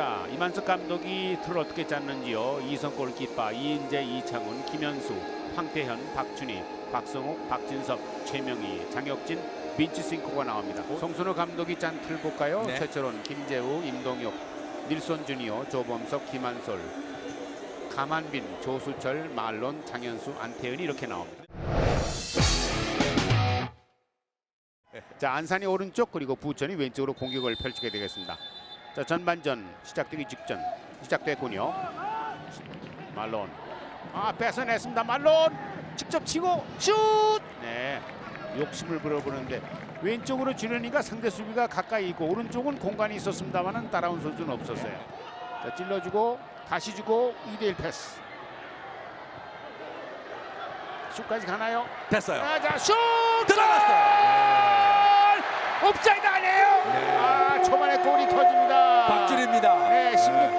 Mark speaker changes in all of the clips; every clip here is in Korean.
Speaker 1: 자 이만석 감독이 틀을 어떻게 짰는지요. 이선 골키퍼 이인재, 이창훈, 김현수, 황태현, 박준희, 박성욱, 박진섭, 최명희, 장혁진, 민치싱코가 나옵니다. 송순호 감독이 짠 틀 볼까요?
Speaker 2: 네.
Speaker 1: 최철원, 김재우, 임동혁, 닐손 주니어, 조범석, 김한솔, 가만빈, 조수철, 말론, 장현수, 안태현이 이렇게 나옵니다. 자 안산이 오른쪽 그리고 부천이 왼쪽으로 공격을 펼치게 되겠습니다. 자 전반전 시작되기 직전 시작됐군요. 말론 아 뺏어냈습니다. 말론 직접 치고 슛. 네 욕심을 부려보는데 왼쪽으로 주려니까 상대 수비가 가까이 있고 오른쪽은 공간이 있었습니다만은 따라온 선수는 없었어요. 자 찔러주고 다시 주고 2대1 패스. 슛까지 가나요?
Speaker 2: 됐어요.
Speaker 1: 아, 자, 슛!
Speaker 2: 들어갔어요.
Speaker 1: 골! 옵사이드 아니에요?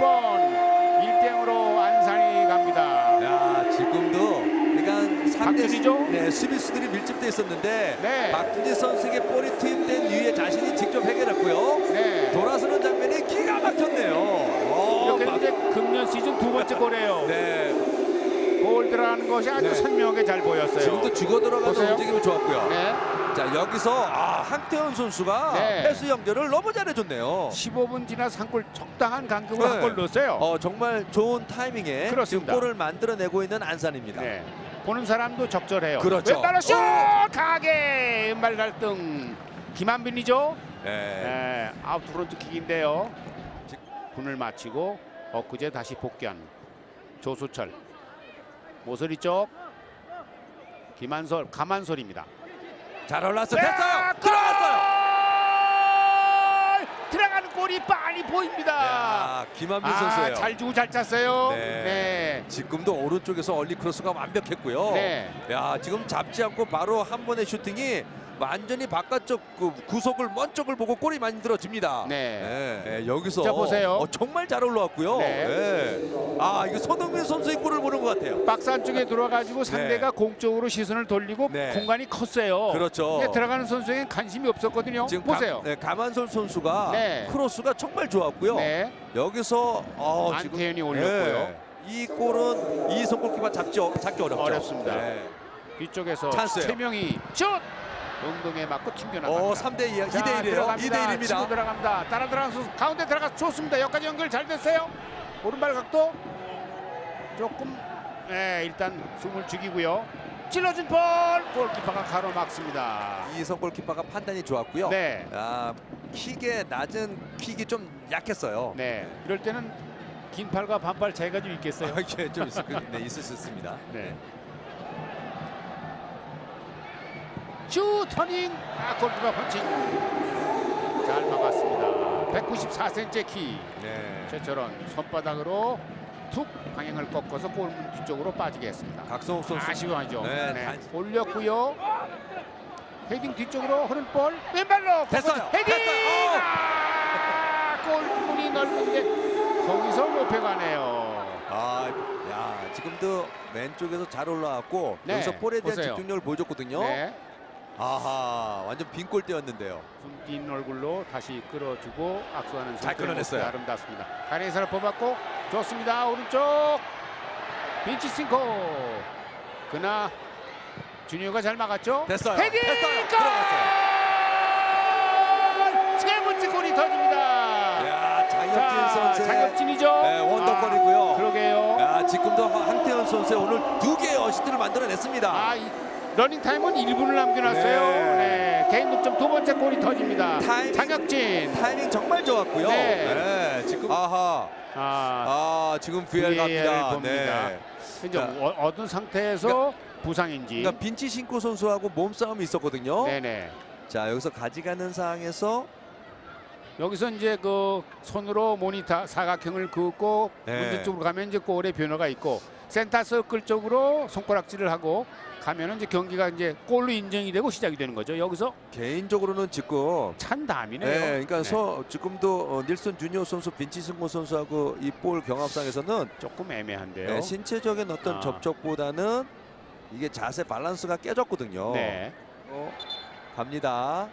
Speaker 1: 6번 1등으로 안산이 갑니다.
Speaker 2: 야 지금도 그러니까 3대
Speaker 1: 박준희죠?
Speaker 2: 네 수비수들이 밀집돼 있었는데
Speaker 1: 네.
Speaker 2: 박준희 선수에게 볼이 투입된 이후에 자신이 직접 해결했고요.
Speaker 1: 네.
Speaker 2: 돌아서는 장면이 기가 막혔네요. 어,
Speaker 1: 이렇게
Speaker 2: 막-
Speaker 1: 이제 금년 시즌 두 번째 골이에요.
Speaker 2: 네.
Speaker 1: 골 들어가는 것이 아주
Speaker 2: 네.
Speaker 1: 선명하게 잘 보였어요.
Speaker 2: 지금도 죽어 들어가는
Speaker 1: 보세요.
Speaker 2: 움직임이 좋았고요.
Speaker 1: 네.
Speaker 2: 자 여기서 아, 한태현 선수가
Speaker 1: 네.
Speaker 2: 패스 연결을 너무 잘해줬네요.
Speaker 1: 15분 지나서 한골 적당한 간격으로
Speaker 2: 네.
Speaker 1: 한골 넣었어요.
Speaker 2: 어, 정말 좋은 타이밍에 지금
Speaker 1: 그렇습니다.
Speaker 2: 골을 만들어내고 있는 안산입니다.
Speaker 1: 네. 보는 사람도 적절해요.
Speaker 2: 그렇죠.
Speaker 1: 왼발로 슛! 가게! 왼발 갈등. 김한빈이죠?
Speaker 2: 네.
Speaker 1: 네, 아웃 프론트 킥인데요. 분을 마치고 엊그제 다시 복귀한 조수철 모서리 쪽 김한솔 가만솔입니다.
Speaker 2: 잘 올랐어
Speaker 1: 네,
Speaker 2: 됐어요.
Speaker 1: 골!
Speaker 2: 들어갔어요.
Speaker 1: 들어가는 골이 빨리 보입니다.
Speaker 2: 야, 김한빈
Speaker 1: 아,
Speaker 2: 선수예요.
Speaker 1: 잘 주고 잘 찼어요.
Speaker 2: 네.
Speaker 1: 네.
Speaker 2: 지금도 오른쪽에서 얼리 크로스가 완벽했고요.
Speaker 1: 네.
Speaker 2: 야 지금 잡지 않고 바로 한 번의 슈팅이 완전히 바깥쪽 그 구석을 먼 쪽을 보고 골이 만들어집니다.
Speaker 1: 네.
Speaker 2: 네, 여기서
Speaker 1: 자, 보세요.
Speaker 2: 어, 정말 잘 올라왔고요.
Speaker 1: 네.
Speaker 2: 네. 아 이거 손흥민 선수의 골을 보는 것 같아요.
Speaker 1: 박스 안쪽에 들어가지고 상대가 공쪽으로 시선을 돌리고
Speaker 2: 네.
Speaker 1: 공간이 컸어요.
Speaker 2: 그렇죠.
Speaker 1: 근데 들어가는 선수에게는 관심이 없었거든요.
Speaker 2: 지금
Speaker 1: 보세요.
Speaker 2: 감, 네, 가만솔 선수가
Speaker 1: 네.
Speaker 2: 크로스가 정말 좋았고요.
Speaker 1: 네.
Speaker 2: 여기서 어,
Speaker 1: 안태현이 올렸고요.
Speaker 2: 네. 이 골은 이성 골키퍼 잡지 어- 잡기 어렵죠.
Speaker 1: 어렵습니다.
Speaker 2: 네.
Speaker 1: 뒤쪽에서
Speaker 2: 찬스예요.
Speaker 1: 세 명이 슛! 엉덩이에 맞고 튕겨나갑니다.
Speaker 2: 어 3대 2
Speaker 1: 자,
Speaker 2: 2대 1이에요.
Speaker 1: 들어갑니다.
Speaker 2: 2대 1입니다.
Speaker 1: 치고 들어갑니다. 따라 들어가서 가운데 들어가 좋습니다. 여기까지 연결 잘 됐어요. 오른발 각도 조금 네, 일단 숨을 죽이고요. 찔러준 볼 골키퍼가 가로막습니다.
Speaker 2: 이성 골키퍼가 판단이 좋았고요.
Speaker 1: 네.
Speaker 2: 아, 킥의 낮은 킥이 좀 약했어요.
Speaker 1: 네. 이럴 때는 긴 팔과 반팔 차이가 좀 있겠어요.
Speaker 2: 이렇게 좀 있을, 그- 네, 있을 수 있습니다.
Speaker 1: 네. 슈 터닝 아 골키퍼 펀칭 잘 막았습니다. 194cm 키
Speaker 2: 네.
Speaker 1: 최철원 손바닥으로 툭 방향을 꺾어서 골문 뒤쪽으로 빠지게 했습니다.
Speaker 2: 각성욱 선수
Speaker 1: 아쉬워하죠.
Speaker 2: 네,
Speaker 1: 네.
Speaker 2: 단-
Speaker 1: 올렸고요. 헤딩 뒤쪽으로 흐른 볼 왼발로
Speaker 2: 됐어요.
Speaker 1: 헤딩
Speaker 2: 됐어요.
Speaker 1: 아, 골문이 넓은데 거기서 높여가네요.
Speaker 2: 아, 야, 지금도 왼쪽에서 잘 올라왔고
Speaker 1: 네,
Speaker 2: 여기서 볼에 대한
Speaker 1: 보세요.
Speaker 2: 집중력을 보여줬거든요.
Speaker 1: 네.
Speaker 2: 아하, 완전 빈 골대였는데요.
Speaker 1: 숨긴 얼굴로 다시 끌어주고 악수하는
Speaker 2: 잘 끌어냈어요.
Speaker 1: 아름답습니다. 가레이사를 뽑았고 좋습니다. 오른쪽 빈치 싱코 그나 주니어가 잘 막았죠.
Speaker 2: 됐어요.
Speaker 1: 헤딩
Speaker 2: 됐어요.
Speaker 1: 골!
Speaker 2: 들어갔어요.
Speaker 1: 세 번째 골이 터집니다.
Speaker 2: 야, 장혁진
Speaker 1: 자,
Speaker 2: 선수의
Speaker 1: 장혁진이죠.
Speaker 2: 네, 원더골이고요.
Speaker 1: 아, 그러게요.
Speaker 2: 야, 지금도 한태현 선수의 오늘 두 개의 어시스트를 만들어냈습니다.
Speaker 1: 아, 이 러닝 타임은 1분을 남겨놨어요.
Speaker 2: 네.
Speaker 1: 네. 개인 득점 두 번째 골이 터집니다.
Speaker 2: 타이밍.
Speaker 1: 장혁진.
Speaker 2: 타이밍 정말 좋았고요.
Speaker 1: 네.
Speaker 2: 네, 지금 아하,
Speaker 1: 아,
Speaker 2: 아 지금 VR 갑니다.
Speaker 1: 봅니다.
Speaker 2: 네.
Speaker 1: 이제
Speaker 2: 자.
Speaker 1: 어- 얻은 상태에서 부상인지.
Speaker 2: 그러니까 빈치 신코 선수하고 몸싸움이 있었거든요.
Speaker 1: 네네.
Speaker 2: 자 여기서 가져가는 상황에서
Speaker 1: 여기서 이제 그 손으로 모니터 사각형을 긋고
Speaker 2: 네.
Speaker 1: 문제 쪽으로 가면 이제 골의 변화가 있고 센터 서클 쪽으로 손가락질을 하고 가면은 이제 경기가 이제 골로 인정이 되고 시작이 되는 거죠. 여기서
Speaker 2: 개인적으로는 지금
Speaker 1: 찬 다음이네요.
Speaker 2: 네, 그러니까
Speaker 1: 네.
Speaker 2: 서, 지금도 어, 닐슨 주니어 선수, 빈치 승모 선수하고 이 볼 경합상에서는
Speaker 1: 조금 애매한데요.
Speaker 2: 네, 신체적인 어떤
Speaker 1: 아.
Speaker 2: 접촉보다는 이게 자세 밸런스가 깨졌거든요.
Speaker 1: 네.
Speaker 2: 어, 갑니다.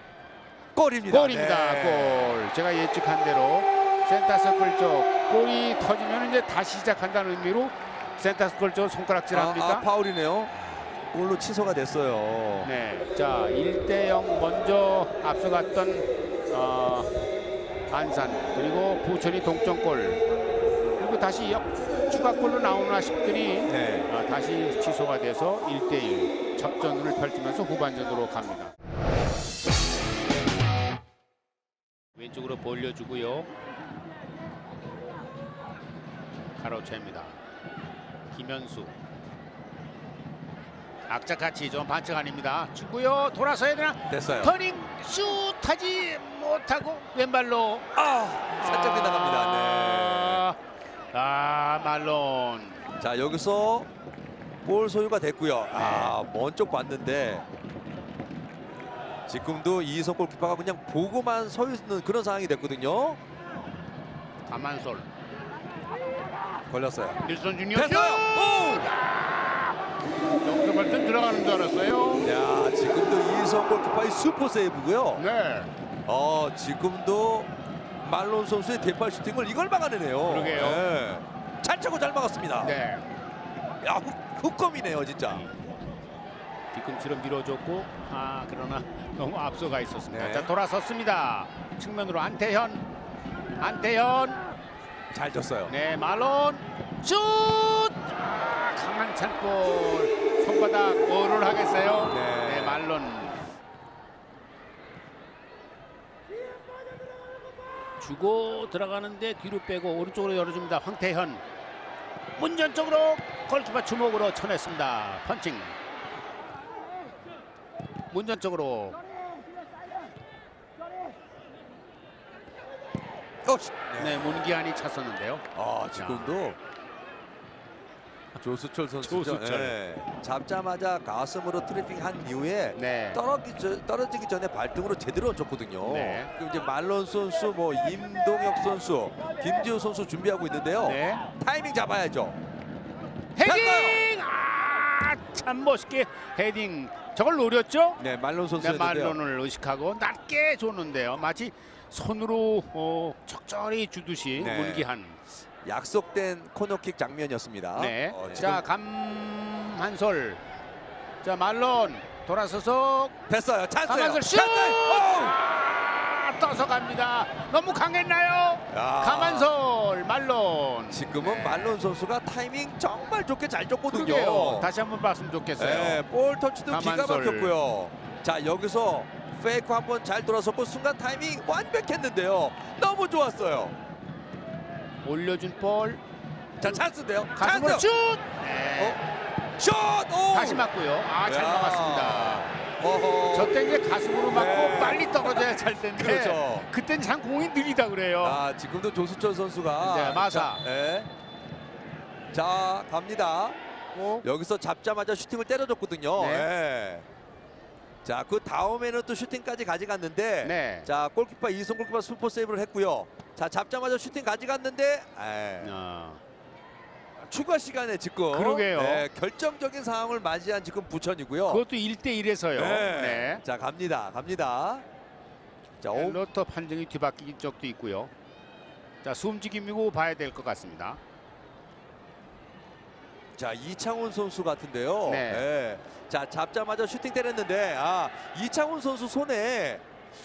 Speaker 2: 골입니다.
Speaker 1: 골입니다.
Speaker 2: 네.
Speaker 1: 골. 제가 예측한 대로 센터 서클 쪽 골이 터지면 이제 다시 시작한다는 의미로 센터 서클 쪽 손가락질
Speaker 2: 아,
Speaker 1: 합니까?
Speaker 2: 아, 파울이네요. 골로 취소가 됐어요.
Speaker 1: 네, 자 1대 0 먼저 앞서갔던 어, 안산 그리고 부천이 동점골 그리고 다시 역, 추가골로 나오나 싶더니
Speaker 2: 네.
Speaker 1: 아, 다시 취소가 돼서 1대 1 접전을 펼치면서 후반전으로 갑니다. 왼쪽으로 벌려주고요. 가로채입니다. 김현수. 악착같이 좀 반칙 아닙니다. 주고요. 돌아서야 되나?
Speaker 2: 됐어요.
Speaker 1: 터닝 슛하지 못하고 왼발로
Speaker 2: 아, 살짝 빗나갑니다. 네.
Speaker 1: 아 말론
Speaker 2: 자 여기서 볼 소유가 됐고요. 아, 먼쪽 봤는데 지금도 이성 골키퍼가 그냥 보고만 서 있는 그런 상황이 됐거든요.
Speaker 1: 가만솔
Speaker 2: 걸렸어요.
Speaker 1: 닐슨 주니어
Speaker 2: 됐어요.
Speaker 1: 여기서 볼땐 들어가는 줄 알았어요.
Speaker 2: 오! 야, 지금도 이성 골키퍼의 슈퍼 세이브고요.
Speaker 1: 네.
Speaker 2: 어, 지금도 말론 선수의 대팔 슈팅을 이걸 막아내네요.
Speaker 1: 그러게요.
Speaker 2: 네. 잘 차고 잘 막았습니다.
Speaker 1: 네.
Speaker 2: 야, 훅, 훅검이네요, 진짜.
Speaker 1: 뒤꿈치로 밀어줬고 아 그러나 너무 앞서가 있었습니다.
Speaker 2: 네.
Speaker 1: 자 돌아섰습니다. 측면으로 안태현 안태현
Speaker 2: 잘 졌어요.
Speaker 1: 네 말론 슛 아, 강한 찬골 손바닥 뭐를 하겠어요?
Speaker 2: 네.
Speaker 1: 네 말론 주고 들어가는데 뒤로 빼고 오른쪽으로 열어줍니다. 황태현 문전 쪽으로 골키퍼 주먹으로 쳐냈습니다. 펀칭 문전 쪽으로
Speaker 2: 어, 씨. 네.
Speaker 1: 네 문기한이 찼었는데요.
Speaker 2: 아, 지금도 조수철 선수죠.
Speaker 1: 조수철.
Speaker 2: 네. 잡자마자 가슴으로 트래핑 한 이후에
Speaker 1: 네.
Speaker 2: 떨어지기, 전- 떨어지기 전에 발등으로 제대로 얹었거든요.
Speaker 1: 네.
Speaker 2: 이제 말론 선수, 뭐 임동혁 선수, 김지우 선수 준비하고 있는데요.
Speaker 1: 네.
Speaker 2: 타이밍 잡아야죠.
Speaker 1: 헤딩! 아, 참 멋있게 헤딩. 저걸 노렸죠?
Speaker 2: 네, 말론
Speaker 1: 네,
Speaker 2: 선수였는데요.
Speaker 1: 말론을 의식하고 낮게 줬는데요. 마치 손으로 어, 적절히 주듯이
Speaker 2: 네.
Speaker 1: 문기한.
Speaker 2: 약속된 코너킥 장면이었습니다.
Speaker 1: 네.
Speaker 2: 어,
Speaker 1: 자,
Speaker 2: 지금
Speaker 1: 감한솔. 자, 말론 돌아서서
Speaker 2: 됐어요. 찬스예요.
Speaker 1: 감한솔 슛!
Speaker 2: 찬스! 오!
Speaker 1: 아, 떠서 갑니다. 너무 강했나요?
Speaker 2: 야.
Speaker 1: 감한솔, 말론.
Speaker 2: 지금은
Speaker 1: 네.
Speaker 2: 말론 선수가 타이밍 정말 좋게 잘 줬거든요.
Speaker 1: 그러게요. 다시 한번 봤으면 좋겠어요.
Speaker 2: 네, 볼 터치도 기가
Speaker 1: 가만솔.
Speaker 2: 막혔고요. 자 여기서 페이크 한 번 잘 돌아섰고 순간 타이밍 완벽했는데요. 너무 좋았어요.
Speaker 1: 올려준 볼
Speaker 2: 자 찬스인데요.
Speaker 1: 가슴으로
Speaker 2: 찬스.
Speaker 1: 슛! 네.
Speaker 2: 슛! 오!
Speaker 1: 다시 맞고요. 아, 잘
Speaker 2: 야.
Speaker 1: 막았습니다.
Speaker 2: 어허.
Speaker 1: 저때 이제 가슴으로 맞고
Speaker 2: 네.
Speaker 1: 빨리 떨어져야 잘 텐데.
Speaker 2: 그렇죠.
Speaker 1: 그땐 참 공이 느리다 그래요.
Speaker 2: 아 지금도 조수철 선수가
Speaker 1: 네, 마사.
Speaker 2: 자, 네. 자 갑니다.
Speaker 1: 어?
Speaker 2: 여기서 잡자마자 슈팅을 때려줬거든요.
Speaker 1: 네.
Speaker 2: 네. 자, 그 다음에는 또 슈팅까지 가져갔는데
Speaker 1: 네.
Speaker 2: 자, 골키퍼 이성 골키퍼 슈퍼 세이브를 했고요. 자, 잡자마자 슈팅 가져갔는데 에,
Speaker 1: 어.
Speaker 2: 추가 시간에 지금
Speaker 1: 그러게요.
Speaker 2: 네, 결정적인 상황을 맞이한 지금 부천이고요.
Speaker 1: 그것도 1대 1에서요.
Speaker 2: 네.
Speaker 1: 네.
Speaker 2: 자, 갑니다. 갑니다. 자, 오,
Speaker 1: 로터 판정이 뒤바뀐 적도 있고요. 자, 숨죽임이고 봐야 될 것 같습니다.
Speaker 2: 자, 이창훈 선수 같은데요.
Speaker 1: 네.
Speaker 2: 네. 자, 잡자마자 슈팅 때렸는데 아, 이창훈 선수 손에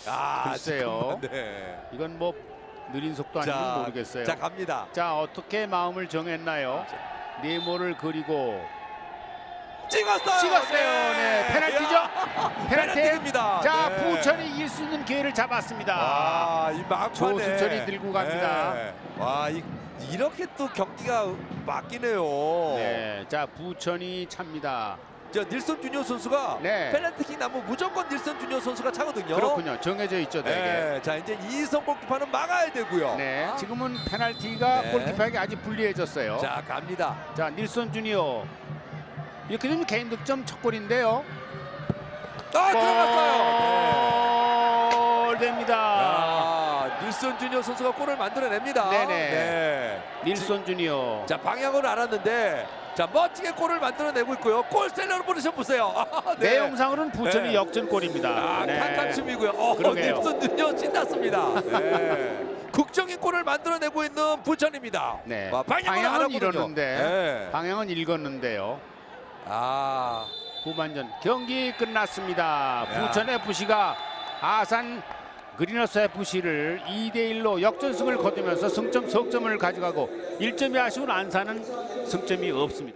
Speaker 2: 아,
Speaker 1: 글쎄요.
Speaker 2: 네.
Speaker 1: 이건 뭐 느린 속도 아닌지 모르겠어요.
Speaker 2: 자, 갑니다.
Speaker 1: 자, 어떻게 마음을 정했나요? 네모를 그리고
Speaker 2: 찍었어요.
Speaker 1: 찍었어요. 네, 페널티죠?
Speaker 2: 야,
Speaker 1: 페널티.
Speaker 2: 페널티입니다.
Speaker 1: 자,
Speaker 2: 네.
Speaker 1: 부천이 이길 수 있는 기회를 잡았습니다.
Speaker 2: 아, 이 막판에
Speaker 1: 조수철이 들고 갑니다.
Speaker 2: 네. 와, 이, 이렇게 또 경기가 바뀌네요.
Speaker 1: 네, 자 부천이 찹니다.
Speaker 2: 저 닐슨 주니어 선수가
Speaker 1: 네.
Speaker 2: 페널티킥 나면 무조건 닐슨 주니어 선수가 차거든요.
Speaker 1: 그렇군요. 정해져 있죠, 되게.
Speaker 2: 네, 자 이제 이성 골키퍼는 막아야 되고요.
Speaker 1: 네, 지금은 페널티가
Speaker 2: 네.
Speaker 1: 골키퍼에게 아주 불리해졌어요. 자,
Speaker 2: 자 갑니다.
Speaker 1: 닐슨 주니어 이렇게 되면 개인 득점 첫 골인데요.
Speaker 2: 아 들어갔어요.
Speaker 1: 골 됩니다.
Speaker 2: 아, 닐슨 주니어 선수가 골을 만들어냅니다.
Speaker 1: 네네.
Speaker 2: 네.
Speaker 1: 닐슨 주니어.
Speaker 2: 자 방향을 알았는데 자 멋지게 골을 만들어내고 있고요. 골 셀러로 보내셔 보세요. 아, 네.
Speaker 1: 내용상으로는 부천이
Speaker 2: 네.
Speaker 1: 역전골입니다.
Speaker 2: 아,
Speaker 1: 네.
Speaker 2: 칸칸춤이고요. 어,
Speaker 1: 그러게요.
Speaker 2: 닐슨 주니어 신났습니다. 네. 극적인 골을 만들어내고 있는 부천입니다.
Speaker 1: 네.
Speaker 2: 와, 방향을
Speaker 1: 방향은. 이뤘는데
Speaker 2: 네.
Speaker 1: 방향은 읽었는데요.
Speaker 2: 아,
Speaker 1: 후반전 경기 끝났습니다.
Speaker 2: 야.
Speaker 1: 부천 FC가 아산 그리너스 FC를 2대 1로 역전승을 거두면서 승점 석점을 가져가고 1점이 아쉬운 안산은 승점이 없습니다.